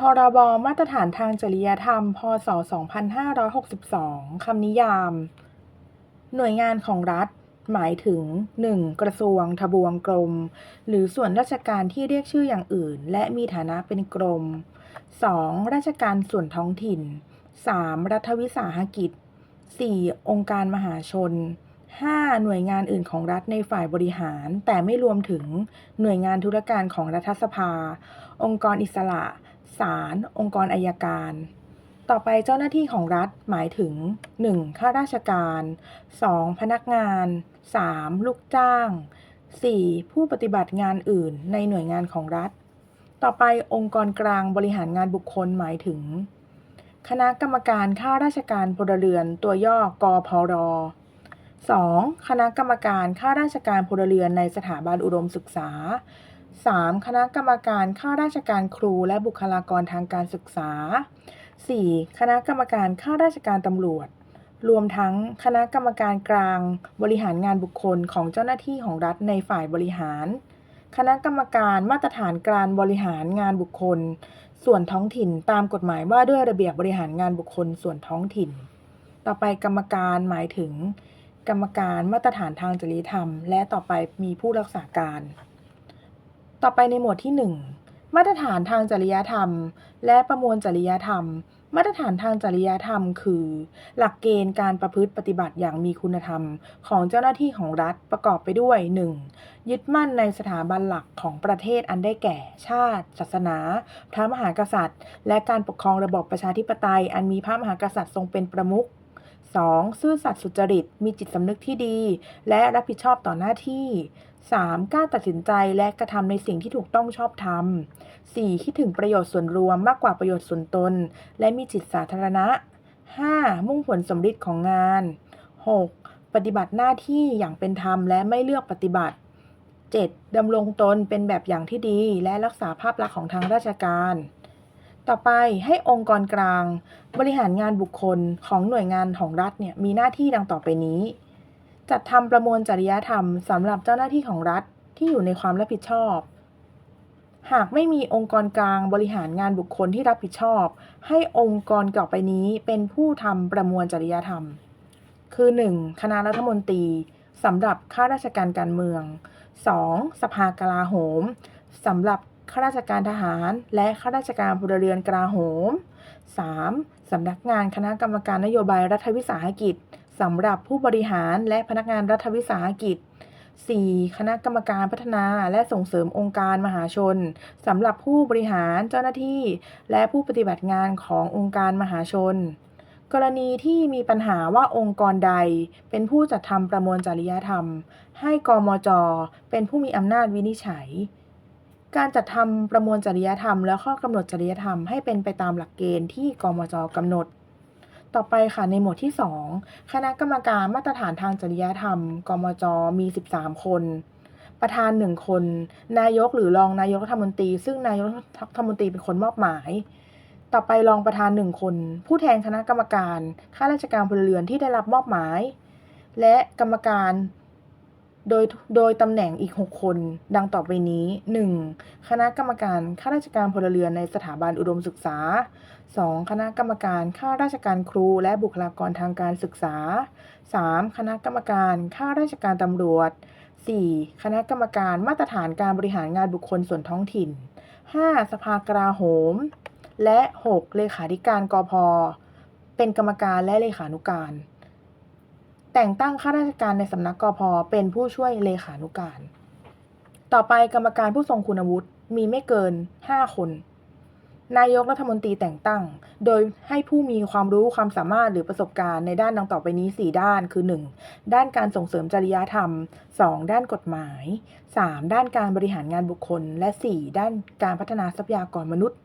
พรบ มาตรฐานทางจริยธรรม พ.ศ.2562 คำนิยาม หน่วยงานของรัฐ หมายถึง 1. กระทรวง ทบวงกรม หรือส่วนราชการที่เรียกชื่ออย่างอื่น และมีฐานะเป็นกรม 2. ราชการส่วนท้องถิ่น 3. รัฐวิสาหกิจ 4. องค์การมหาชน 5. หน่วยงานอื่นของรัฐในฝ่ายบริหาร แต่ไม่รวมถึงหน่วยงานธุรการของรัฐสภา องค์กรอิสระ ศาลองค์กรอายการ ต่อไปเจ้าหน้าที่ของรัฐหมายถึง 1. ข้าราชการ 2. พนักงาน 3. ลูกจ้าง 4. ผู้ปฏิบัติงานอื่นในหน่วยงานของรัฐ ต่อไปองค์กรกลางบริหารงานบุคคลหมายถึง คณะกรรมการข้าราชการพลเรือนตัวย่อกพร 2. คณะกรรมการข้าราชการพลเรือนในสถาบันอุดมศึกษา 3. คณะกรรมการข้าราชการครูและบุคลากรทางการศึกษา 4. คณะกรรมการข้าราชการตำรวจ รวมทั้งคณะกรรมการกลาง บริหารงานบุคคลของเจ้าหน้าที่ของรัฐในฝ่ายบริหาร คณะกรรมการมาตรฐานการบริหารงานบุคคล ส่วนท้องถิ่นตามกฎหมายว่าด้วยระเบียบบริหารงานบุคคลส่วนท้องถิ่น ต่อไปกรรมการหมายถึง กรรมการมาตรฐานทางจริยธรรม และต่อไปมีผู้รักษาการ ต่อไปในหมวดที่ 1 มาตรฐานทางจริยธรรม และประมวลจริยธรรม มาตรฐานทางจริยธรรม คือ หลักเกณฑ์การประพฤติปฏิบัติอย่างมีคุณธรรม ของเจ้าหน้าที่ของรัฐประกอบไปด้วย 1. ยึดมั่นในสถาบันหลักของประเทศอันได้แก่ ชาติ ศาสนา พระมหากษัตริย์ และการปกครองระบอบประชาธิปไตย อันมีพระมหากษัตริย์ทรงเป็นประมุข 2. ซื่อสัตย์สุจริต มีจิตสำนึกที่ดี และรับผิดชอบต่อหน้าที่ 3. กล้าตัดสินใจและกระทำในสิ่งที่ถูกต้องชอบธรรม 4. คิดถึงประโยชน์ส่วนรวมมากกว่าประโยชน์ส่วนตน และมีจิตสาธารณะ 5. มุ่งผลสำฤทธิ์ของงาน 6. ปฏิบัติหน้าที่อย่างเป็นธรรมและไม่เลือกปฏิบัติ 7. ดำรงตนเป็นแบบอย่างที่ดี และรักษาภาพลักษณ์ของทางราชการ ต่อไปให้องค์กรกลาง บริหารงานบุคคลของหน่วยงานของรัฐเนี่ยมีหน้าที่ดังต่อไปนี้ จัดทำประมวลจริยธรรมสำหรับเจ้าหน้าที่ของรัฐที่อยู่ในความรับผิดชอบ หากไม่มีองค์กรกลางบริหารงานบุคคลที่รับผิดชอบ ให้องค์กรต่อไปนี้เป็นผู้ทำประมวลจริยธรรม คือ 1. คณะรัฐมนตรีสำหรับข้าราชการการเมือง 2. สภากลาโหมสำหรับข้าราชการทหารและข้าราชการพลเรือนกลาโหม 3. สำนักงานคณะกรรมการนโยบายรัฐวิสาหกิจ สำหรับผู้บริหารและพนักงานรัฐวิสาหกิจ 4. คณะกรรมการพัฒนาและส่งเสริมองค์การมหาชนสำหรับผู้บริหารเจ้าหน้าที่ และผู้ปฏิบัติงานขององค์การมหาชน กรณีที่มีปัญหาว่าองค์กรใด เป็นผู้จัดทำประมวลจริยธรรม ให้กมจ เป็นผู้มีอำนาจวินิจฉัย การจัดทำประมวลจริยธรรม และข้อกำหนดจริยธรรมให้เป็นไปตามหลักเกณฑ์ที่กมจกำหนด ต่อไปค่ะในหมวดที่ 2 คณะกรรมการมาตรฐานทางจริยธรรม กมจ มี 13 คน ประธาน 1 คน นายกหรือรองนายกรัฐมนตรี ซึ่งนายกรัฐมนตรีเป็นคนมอบหมาย ต่อไปรองประธาน 1 คน ผู้แทนคณะกรรมการ ข้าราชการพลเรือนที่ได้รับมอบหมาย และกรรมการ โดยโดยตำแหน่งอีก 6 คนดังต่อไปนี้ 1. คณะกรรมการข้าราชการพลเรือนในสถาบันอุดมศึกษา 2. คณะกรรมการข้าราชการครูและบุคลากรทางการศึกษา 3. คณะกรรมการข้าราชการตำรวจ 4. คณะกรรมการมาตรฐานการบริหารงานบุคคลส่วนท้องถิ่น 5. สภากลาโหม และ 6. เลขาธิการกอพเป็นกรรมการและเลขานุการ แต่งตั้งข้าราชการในสำนักกพเป็นผู้ช่วยเลขานุการ ต่อไปกรรมการผู้ทรงคุณวุฒิมีไม่เกิน 5 คน นายกรัฐมนตรีแต่งตั้ง โดยให้ผู้มีความรู้ความสามารถหรือประสบการณ์ในด้านดังต่อไปนี้ 4 ด้านคือ 1. ด้านการส่งเสริมจริยธรรม 2. ด้านกฎหมาย 3. ด้านการบริหารงานบุคคล และ 4. ด้านการพัฒนาทรัพยากรมนุษย์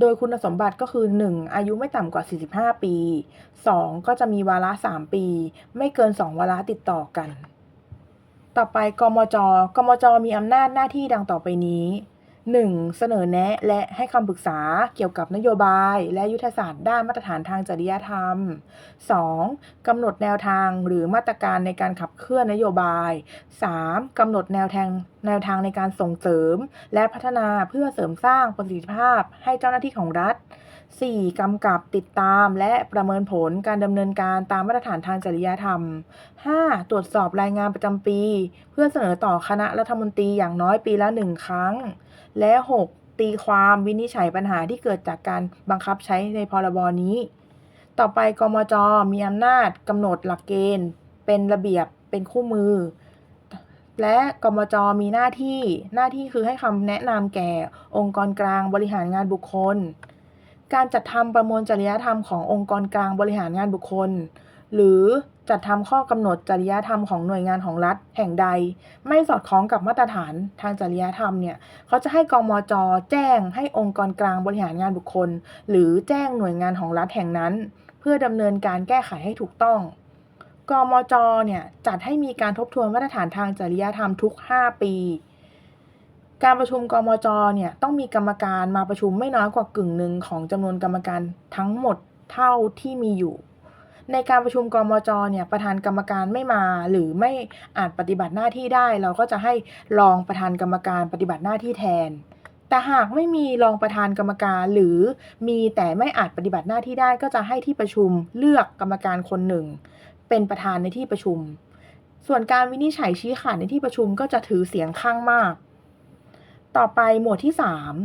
โดยคุณสมบัติก็คือ 1. อายุไม่ต่ำกว่า 45 ปี 2. ก็จะมีวาระ 3 ปี ไม่เกิน 2 วาระติดต่อกัน ต่อไปกมจ กมจ มีอำนาจหน้าที่ดังต่อไปนี้ 1. เสนอแนะและให้คำปรึกษาเกี่ยวกับนโยบายและยุทธศาสตร์ด้านมาตรฐานทางจริยธรรม 2. กำหนดแนวทางหรือมาตรการในการขับเคลื่อนนโยบาย 3. กำหนดแนวทางแนวทางในการส่งเสริม และพัฒนาเพื่อเสริมสร้างประสิทธิภาพให้เจ้าหน้าที่ของรัฐ 4. กำกับติดตามและประเมินผลการดำเนินการตามมาตรฐานทางจริยธรรม 5. ตรวจสอบรายงานประจำปี เพื่อเสนอต่อคณะรัฐมนตรีอย่างน้อยปีละหนึ่งครั้ง และ 6. ตีความวินิจฉัยปัญหาที่เกิดจากการบังคับใช้ในพรบนี้ ต่อไปกมจมีอำนาจกำหนดหลักเกณฑ์ เป็นระเบียบเป็นคู่มือ และกมจมีหน้าที่หน้าที่คือให้คำแนะนำแก่องค์กรกลางบริหารงานบุคคล การจัดทำประมวลจริยธรรมขององค์กรกลางบริหารงานบุคคล หรือจัดทำข้อกำหนดจริยธรรมของหน่วยงานของรัฐแห่งใด ไม่สอดคล้องกับมาตรฐานทางจริยธรรมเนี่ยเขาจะให้กองมจแจ้งให้องค์กรกลางบริหารงานบุคคล หรือแจ้งหน่วยงานของรัฐแห่งนั้น เพื่อดำเนินการแก้ไขให้ถูกต้องกมจเนี่ยจัดให้มีการทบทวนมาตรฐานทางจริยธรรมทุก 5 ปี การประชุมกมจเนี่ยต้องมีกรรมการมาประชุมไม่น้อยกว่ากึ่งหนึ่งของจำนวนกรรมการทั้งหมดเท่าที่มีอยู่ ในการประชุมกมจเนี่ยประธานกรรมการไม่มาหรือไม่อาจปฏิบัติหน้าที่ได้ เราก็จะให้รองประธานกรรมการปฏิบัติหน้าที่แทน แต่หากไม่มีรองประธานกรรมการหรือมีแต่ไม่อาจปฏิบัติหน้าที่ได้ ก็จะให้ที่ประชุมเลือกกรรมการคนหนึ่ง เป็นประธานในที่ประชุม ส่วนการวินิจฉัยชี้ขาดในที่ประชุมก็จะถือเสียงข้างมาก ต่อไปหมวดที่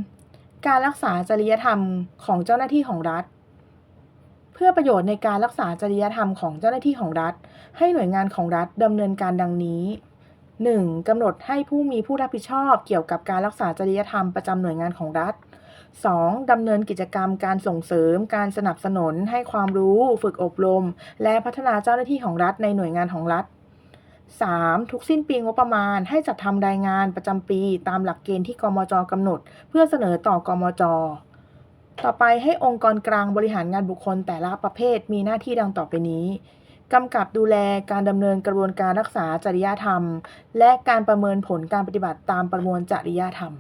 3 การรักษาจริยธรรมของเจ้าหน้าที่ของรัฐ เพื่อประโยชน์ในการรักษาจริยธรรมของเจ้าหน้าที่ของรัฐ ให้หน่วยงานของรัฐดำเนินการดังนี้ 1. กำหนดให้ผู้มีผู้รับผิดชอบเกี่ยวกับการรักษาจริยธรรมประจำหน่วยงานของรัฐ 2. ดำเนินกิจกรรมการส่งเสริม การสนับสนุนให้ความรู้ ฝึกอบรม และพัฒนาเจ้าหน้าที่ของรัฐในหน่วยงานของรัฐ 3. ทุกสิ้นปีงบประมาณให้จัดทำรายงานประจำปีตามหลักเกณฑ์ที่กมจกำหนด เพื่อเสนอต่อกมจ ต่อไปให้องค์กรกลางบริหารงานบุคคลแต่ละประเภทมีหน้าที่ดังต่อไปนี้กำกับดูแลการดำเนินกระบวนการรักษาจริยธรรม และการประเมินผลการปฏิบัติตามประมวลจริยธรรม